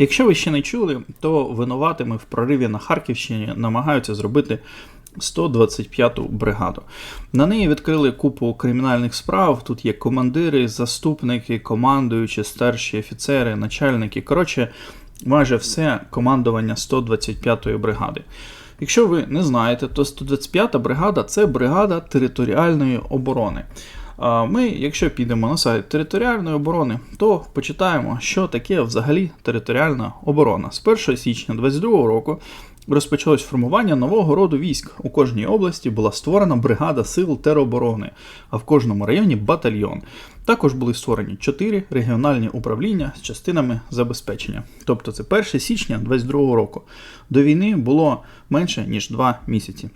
Якщо ви ще не чули, то винуватими в прориві на Харківщині намагаються зробити 125-ту бригаду. На неї відкрили купу кримінальних справ. Тут є командири, заступники, командуючі, старші офіцери, начальники. Коротше, майже все командування 125-ї бригади. Якщо ви не знаєте, то 125-та бригада це бригада територіальної оборони. Ми, якщо підемо на сайт територіальної оборони, то почитаємо, що таке взагалі територіальна оборона. З 1 січня 2022 року розпочалось формування нового роду військ. У кожній області була створена бригада сил тероборони, а в кожному районі батальйон. Також були створені чотири регіональні управління з частинами забезпечення. Тобто це 1 січня 2022 року. До війни було менше ніж два місяці.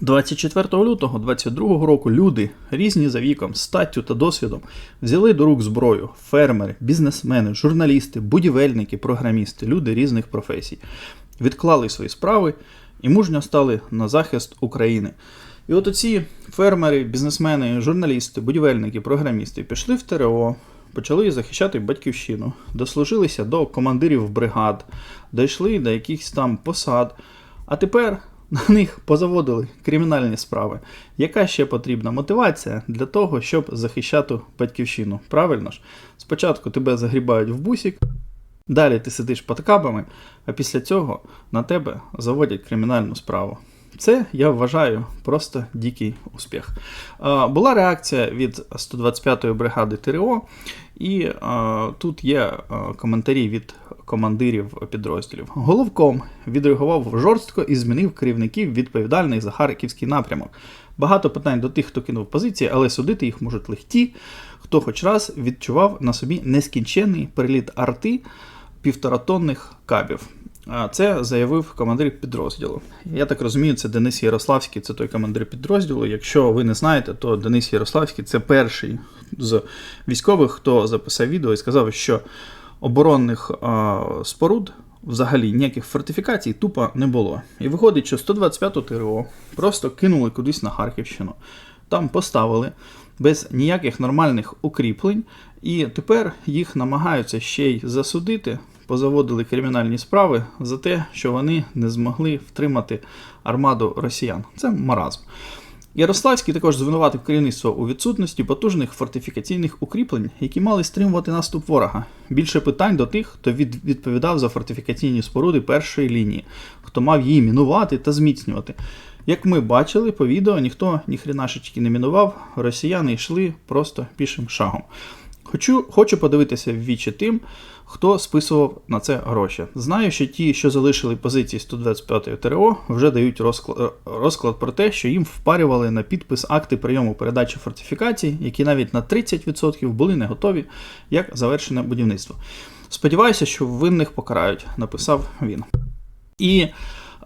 24 лютого 22 року люди, різні за віком, статтю та досвідом, взяли до рук зброю, фермери, бізнесмени, журналісти, будівельники, програмісти, люди різних професій, відклали свої справи і мужньо стали на захист України. І от оці фермери, бізнесмени, журналісти, будівельники, програмісти пішли в ТРО, почали захищати батьківщину, дослужилися до командирів бригад, дійшли до якихось там посад. А тепер на них позаводили кримінальні справи. Яка ще потрібна мотивація для того, щоб захищати батьківщину? Правильно ж? Спочатку тебе загрібають в бусік, далі ти сидиш під кабами, а після цього на тебе заводять кримінальну справу. Це я вважаю просто дикий успіх. Була реакція від 125-ї бригади ТРО, і тут є коментарі від командирів підрозділів. Головком відреагував жорстко і змінив керівників відповідальних за харківський напрямок. Багато питань до тих, хто кинув позиції, але судити їх можуть ті, хто хоч раз відчував на собі нескінченний переліт арти півторатонних кабів. Це заявив командир підрозділу. Я так розумію, це Денис Ярославський, це той командир підрозділу. Якщо ви не знаєте, то Денис Ярославський це перший з військових, хто записав відео і сказав, що оборонних а, споруд взагалі ніяких фортифікацій тупо не було. І виходить, що 125-ту ТРО просто кинули кудись на Харківщину. Там поставили без ніяких нормальних укріплень, і тепер їх намагаються ще й засудити позаводили кримінальні справи за те, що вони не змогли втримати армаду росіян. Це маразм. Ярославський також звинуватив керівництво у відсутності потужних фортифікаційних укріплень, які мали стримувати наступ ворога. Більше питань до тих, хто від, відповідав за фортифікаційні споруди першої лінії, хто мав її мінувати та зміцнювати. Як ми бачили по відео, ніхто ніхрінашечки не мінував, росіяни йшли просто пішим шагом. Хочу хочу подивитися в вічі тим, хто списував на це гроші. Знаю, що ті, що залишили позиції 125 ТРО, вже дають розклад, розклад про те, що їм впарювали на підпис акти прийому передачі фортифікацій, які навіть на 30% були не готові, як завершене будівництво. Сподіваюся, що винних покарають, написав він. І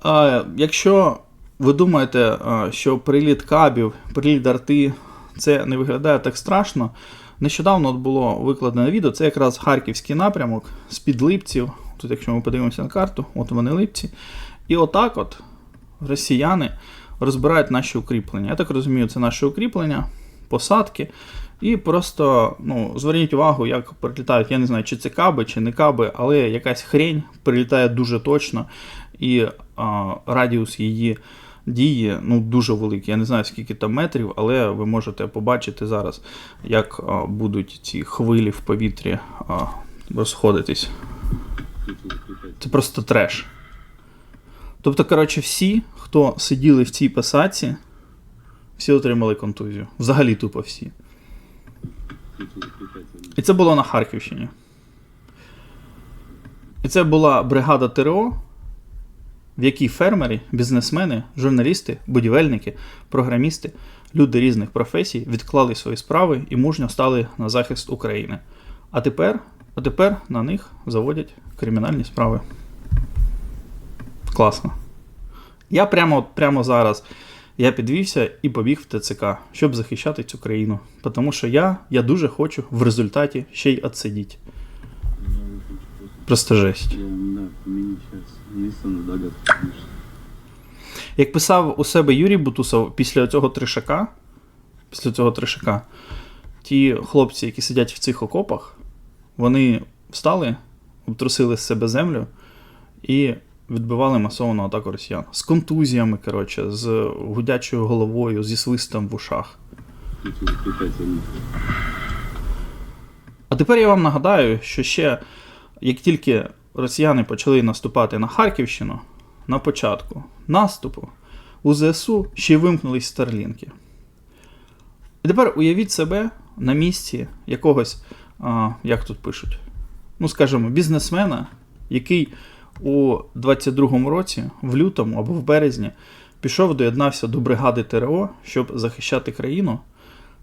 е, якщо ви думаєте, е, що приліт кабів, приліт арти, це не виглядає так страшно. Нещодавно от було викладене відео, це якраз харківський напрямок з-під липців. Тут, якщо ми подивимося на карту, от вони липці. І отак от росіяни розбирають наші укріплення. Я так розумію, це наші укріплення, посадки. І просто ну, зверніть увагу, як прилітають, я не знаю, чи це каби, чи не каби, але якась хрень прилітає дуже точно, і а, радіус її дії ну, дуже великі. Я не знаю, скільки там метрів, але ви можете побачити зараз, як будуть ці хвилі в повітрі розходитись. Це просто треш. Тобто, коротше, всі, хто сиділи в цій посадці, всі отримали контузію. Взагалі тупо всі. І це було на Харківщині. І це була бригада ТРО, в якій фермери, бізнесмени, журналісти, будівельники, програмісти, люди різних професій відклали свої справи і мужньо стали на захист України. А тепер, а тепер на них заводять кримінальні справи. Класно. Я прямо прямо зараз я підвівся і побіг в ТЦК, щоб захищати цю країну. Тому що я я дуже хочу в результаті ще й отсидіти. Просто жесть. Як писав у себе Юрій Бутусов після цього тришака, після цього тришака, ті хлопці, які сидять в цих окопах, вони встали обтрусили з себе землю і відбивали масовану атаку росіян. З контузіями, коротше, з гудячою головою, зі свистом в ушах. А тепер я вам нагадаю, що ще як тільки росіяни почали наступати на Харківщину, на початку наступу у ЗСУ ще й вимкнулись старлінки. І тепер уявіть себе на місці якогось, а, як тут пишуть, ну скажімо, бізнесмена, який у 22-му році, в лютому або в березні, пішов, доєднався до бригади ТРО, щоб захищати країну.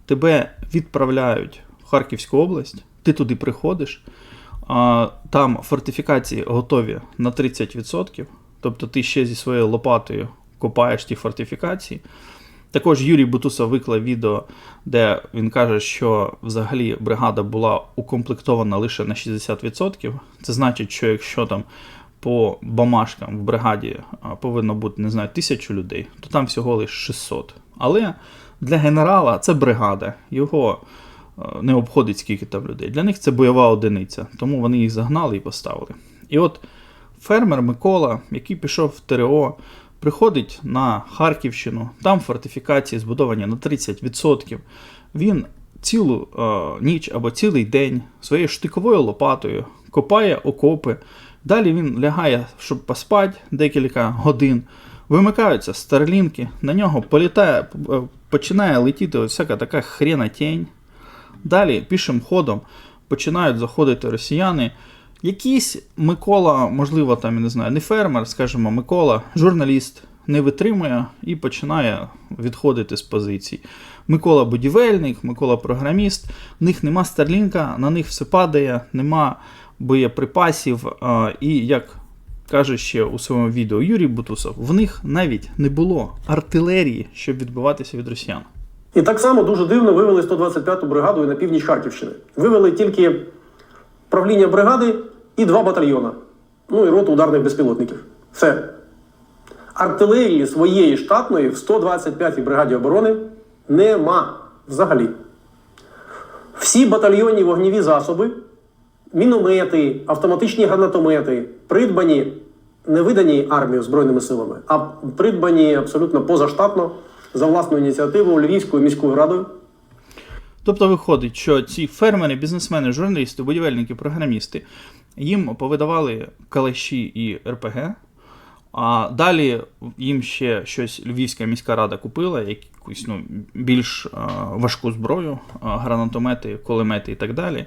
Тебе відправляють в Харківську область, ти туди приходиш, там фортифікації готові на 30%, тобто ти ще зі своєю лопатою копаєш ті фортифікації. Також Юрій Бутусов виклав відео, де він каже, що взагалі бригада була укомплектована лише на 60%. Це значить, що якщо там по бамашкам в бригаді повинно бути, не знаю, тисячу людей, то там всього лише 600. Але для генерала це бригада, його не обходить скільки там людей. Для них це бойова одиниця, тому вони їх загнали і поставили. І от фермер Микола, який пішов в ТРО, приходить на Харківщину, там фортифікації збудовані на 30%. Він цілу е, ніч або цілий день своєю штиковою лопатою копає окопи. Далі він лягає, щоб поспати декілька годин. Вимикаються старлінки, на нього політає, е, починає летіти ось всяка така хрена тінь. Далі пішим ходом починають заходити росіяни. Якийсь Микола, можливо, там, я не знаю, не фермер, скажімо, Микола, журналіст, не витримує і починає відходити з позицій. Микола будівельник, Микола програміст, в них нема старлінка, на них все падає, нема боєприпасів. І як каже ще у своєму відео Юрій Бутусов, в них навіть не було артилерії, щоб відбиватися від росіян. І так само дуже дивно вивели 125-ту бригаду на північ Харківщини. Вивели тільки правління бригади і два батальйона. Ну і роту ударних безпілотників. Все. Артилерії своєї штатної в 125-й бригаді оборони нема взагалі. Всі батальйонні вогневі засоби, міномети, автоматичні гранатомети, придбані, не видані армією Збройними силами, а придбані абсолютно позаштатно за власну ініціативу Львівською міською радою. Тобто виходить, що ці фермери, бізнесмени, журналісти, будівельники, програмісти їм повидавали калаші і РПГ, а далі їм ще щось Львівська міська рада купила, якусь ну, більш а, важку зброю, а, гранатомети, кулемети і так далі.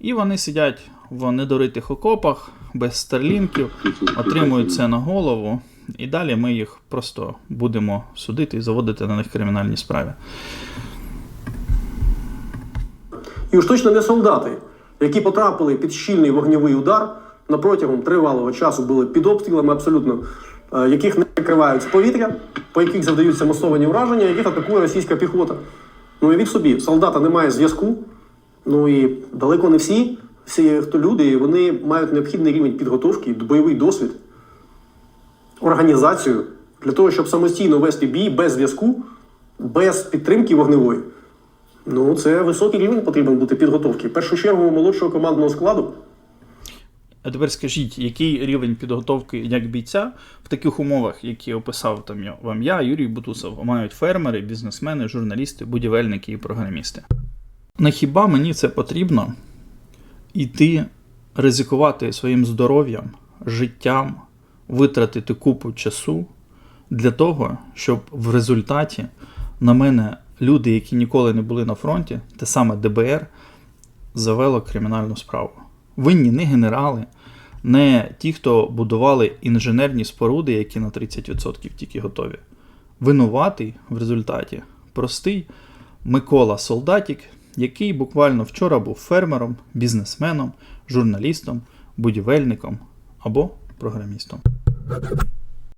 І вони сидять в недоритих окопах, без старлінків, отримують це на голову, і далі ми їх просто будемо судити і заводити на них кримінальні справи. І уж точно не солдати, які потрапили під щільний вогневий удар на протягом тривалого часу були під обстрілами абсолютно, е, яких не прикривають з повітря, по яких завдаються масовані ураження, яких атакує російська піхота. Ну і від собі, солдата немає зв'язку. Ну і далеко не всі, всі хто люди, вони мають необхідний рівень підготовки, бойовий досвід, організацію для того, щоб самостійно вести бій без зв'язку, без підтримки вогневої. Ну, це високий рівень потрібен бути підготовки. В першу чергу молодшого командного складу. А тепер скажіть, який рівень підготовки як бійця в таких умовах, які описав там вам я, Юрій Бутусов, мають фермери, бізнесмени, журналісти, будівельники і програмісти? Не хіба мені це потрібно йти ризикувати своїм здоров'ям, життям, витратити купу часу для того, щоб в результаті на мене люди, які ніколи не були на фронті, те саме ДБР, завело кримінальну справу. Винні не генерали, не ті, хто будували інженерні споруди, які на 30% тільки готові. Винуватий в результаті простий Микола Солдатік, який буквально вчора був фермером, бізнесменом, журналістом, будівельником або програмістом.